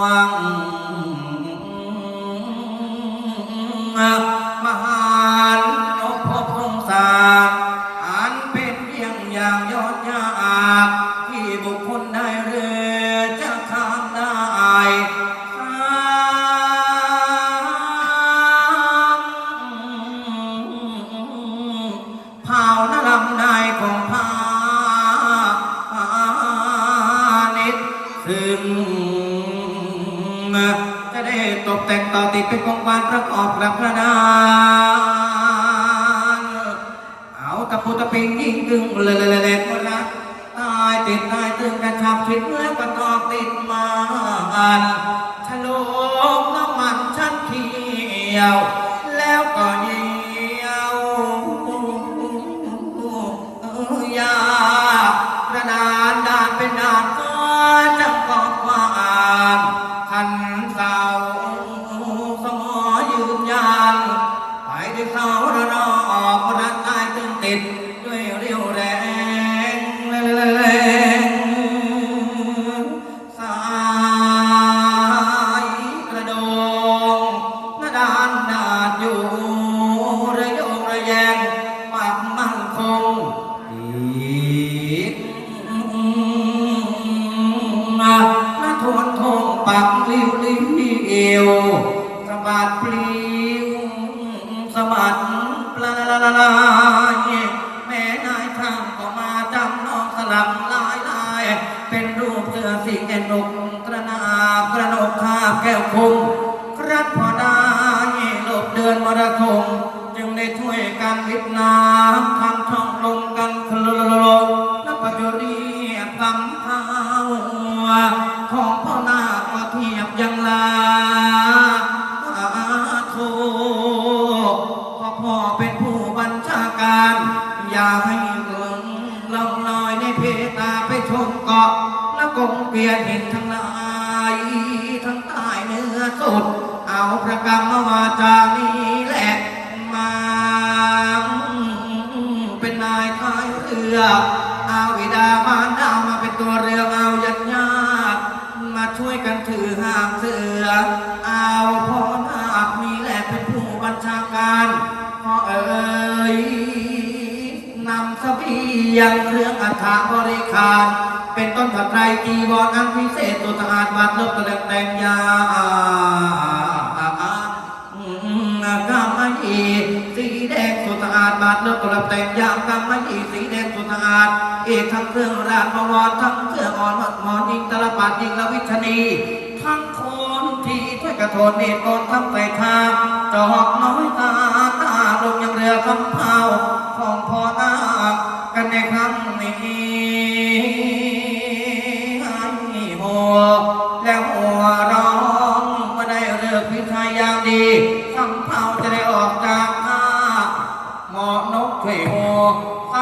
วั จะได้ตกแต่งต่อติดเป็นของหวานประกอบกับพระนางเอาตะปูตะปิงยิงกึ่งเลยเลยเลยหมดละตายติดตายตึงกระชับชิดแล้วก็ตอกติดมาอันฉลงน้ำมันชั้นเขียว แล้วก็เหี่ยวยาระนานดานเป็นนานฟ้ อยืนยันไปด้วยเขาระนอกรักตายตึงติดด้วยเรียวแรงแรงสายกระโดงนาดานดาดอยู่ระยงระแยงปากมั่นคง สะบัดปลาลาลายแม่นายช่างก็มาจำนองสลับลายลาย เป็นรูปเสือสีแกนกกระนาบกระนกคาบแก้วคงครัดพอได้หลบเดินมรดงจึงได้ช่วยกันวิทน้ำ อย่าให้หลงลองลอยในเพตาไปชมเกาะและกงเกลียนเห็นทั้งหลายทั้งใต้เนื้อสดเอาพระกรรมวาจานี้ ยงเครื่องอัฐาบริการ เป็นต้นผัดไตรจีวรอันพิเศษตัวทหารวัดลบตะเล็งแต่งยากำมะยีสีแดงสุดสะอาดบาดเลือกกระแต่งยามกำมะยีสีแดงสุดสะอาดเอกทั้งเครื่องราชบวรทั้งเครื่องอ่อนหมอนยิงตลปัดยิงละวิชนีทั้งคนที่ช่วยกระโทนเนตรกนทำไปทางจอกน้อยตา แล้วหัวร้องมาได้เลือกพิชายอย่างดีคำเผาจะได้ออกจากท่าหมอนกช่วยหัว